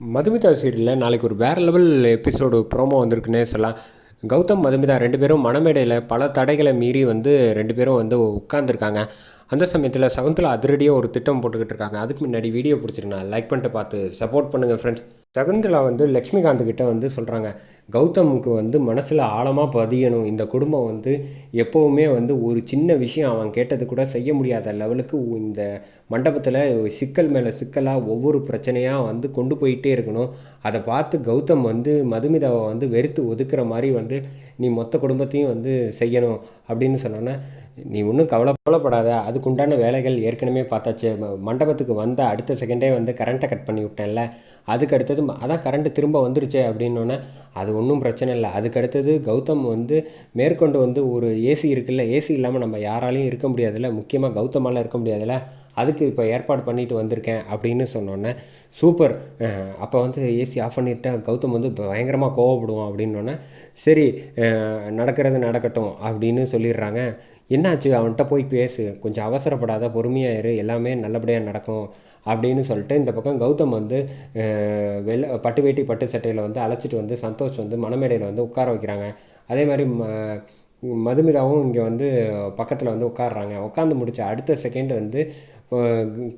மதுமிதா சீரியலில் நாளைக்கு ஒரு வேறு லெவல் எபிசோடு ப்ரோமோ வந்திருக்குன்னே சொல்லலாம். கௌதம் மதுமிதா ரெண்டு பேரும் மனமேடையில் பல தடைகளை மீறி வந்து ரெண்டு பேரும் வந்து உட்காந்துருக்காங்க அந்த சமயத்தில் சகுந்தலா அதிரடியாக ஒரு திட்டம் போட்டுக்கிட்டு இருக்காங்க. அதுக்கு முன்னாடி வீடியோ பிடிச்சிருக்கேன் லைக் பண்ணிட்டு பார்த்து சப்போர்ட் பண்ணுங்கள் ஃப்ரெண்ட்ஸ் சகுந்தலா வந்து லக்ஷ்மிகாந்த் கிட்ட வந்து சொல்கிறாங்க கௌதமுக்கு வந்து மனசில் ஆழமாக பதியணும். இந்த குடும்பம் வந்து எப்போவுமே வந்து ஒரு சின்ன விஷயம் அவன் கேட்டது கூட செய்ய முடியாத லெவலுக்கு இந்த மண்டபத்தில் சிக்கல் மேலே சிக்கலாக ஒவ்வொரு பிரச்சனையாக வந்து கொண்டு போயிட்டே இருக்கணும். அதை பார்த்து கௌதம் வந்து மதுமிதாவை வந்து வெறுத்து ஒதுக்குற மாதிரி வந்து நீ மொத்த குடும்பத்தையும் வந்து செய்யணும் அப்படின்னு சொன்னோன்னே. நீ ஒன்றும் கவலைப்படாத. அதுக்குண்டான வேலைகள் ஏற்கனவே பார்த்தாச்சு. மண்டபத்துக்கு வந்த அடுத்த செகண்டே வந்து கரண்ட்டை கட் பண்ணி விட்டேன்ல. அதுக்கு அடுத்தது அதான் கரண்ட்டு திரும்ப வந்துருச்சே அப்படின்னோடனே அது ஒன்றும் பிரச்சனை இல்லை. அதுக்கு அடுத்தது கௌதம் வந்து மேற்கொண்டு வந்து ஒரு ஏசி இருக்குல்ல. ஏசி இல்லாமல் நம்ம யாராலையும் இருக்க முடியாதுல்ல. முக்கியமாக கௌதமால இருக்க முடியாதுல்ல. அதுக்கு இப்போ ஏற்பாடு பண்ணிட்டு வந்திருக்கேன் அப்படின்னு சொன்னோன்னே சூப்பர். அப்போ வந்து ஏசி ஆஃப் பண்ணிட்டேன் கௌதம் வந்து இப்போ பயங்கரமாக கோவப்படுவான். அப்படின்னோடனே சரி நடக்கிறது நடக்கட்டும். அப்படின்னு சொல்லிடுறாங்க. என்னாச்சு? அவன்கிட்ட போய் பேசு. கொஞ்சம் அவசரப்படாத பொறுமையாக இரு. எல்லாமே நல்லபடியாக நடக்கும். அப்படின்னு சொல்லிட்டு இந்த பக்கம் கௌதம் வந்து வெள்ள பட்டு வேட்டி பட்டு சட்டையில் வந்து அழைச்சிட்டு வந்து சந்தோஷ் வந்து மணமேடையில் வந்து உட்கார வைக்கிறாங்க. அதே மாதிரி ம மதுமிதாவும் இங்கே வந்து பக்கத்தில் வந்து உட்காடுறாங்க உட்காந்து முடிச்ச அடுத்த செகண்ட் வந்து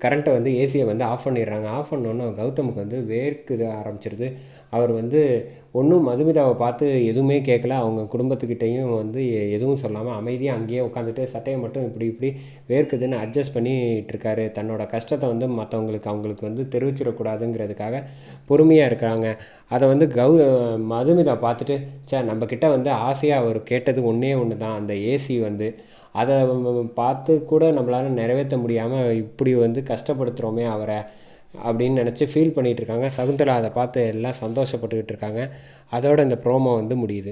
கரண்ட்டை வந்து ஏசியை வந்து ஆஃப் பண்ணிடுறாங்க. ஆஃப் பண்ணோன்னே கௌதமுக்கு வந்து வேர்க்குது ஆரம்பிச்சிருது. அவர் வந்து ஒன்றும் மதுமிதாவை பார்த்து எதுவுமே கேட்கல. அவங்க குடும்பத்துக்கிட்டேயும் வந்து எதுவும் சொல்லாமல் அமைதியாக அங்கேயே உட்காந்துட்டு சட்டையை மட்டும் இப்படி இப்படி வேர்க்குதுன்னு அட்ஜஸ்ட் பண்ணிட்டு இருக்காரு. தன்னோட கஷ்டத்தை வந்து மற்றவங்களுக்கு அவங்களுக்கு வந்து தெரிவிச்சிடக்கூடாதுங்கிறதுக்காக பொறுமையாக இருக்காங்க அதை வந்து கௌ மதுமிதா பார்த்துட்டு சே நம்ம வந்து ஆசையாக அவர் கேட்டது ஒன்றே ஒன்று தான் அந்த ஏசி வந்து அதை பார்த்து கூட நம்மளால் நிறைவேற்ற முடியாமல் இப்படி வந்து கஷ்டப்படுத்துகிறோமே அவரை அப்படின்னு நினச்சி ஃபீல் பண்ணிகிட்டு இருக்காங்க. சகுந்தலா அதை பார்த்து எல்லாம் சந்தோஷப்பட்டுக்கிட்டு இருக்காங்க. அதோட இந்த ப்ரோமோ வந்து முடியுது.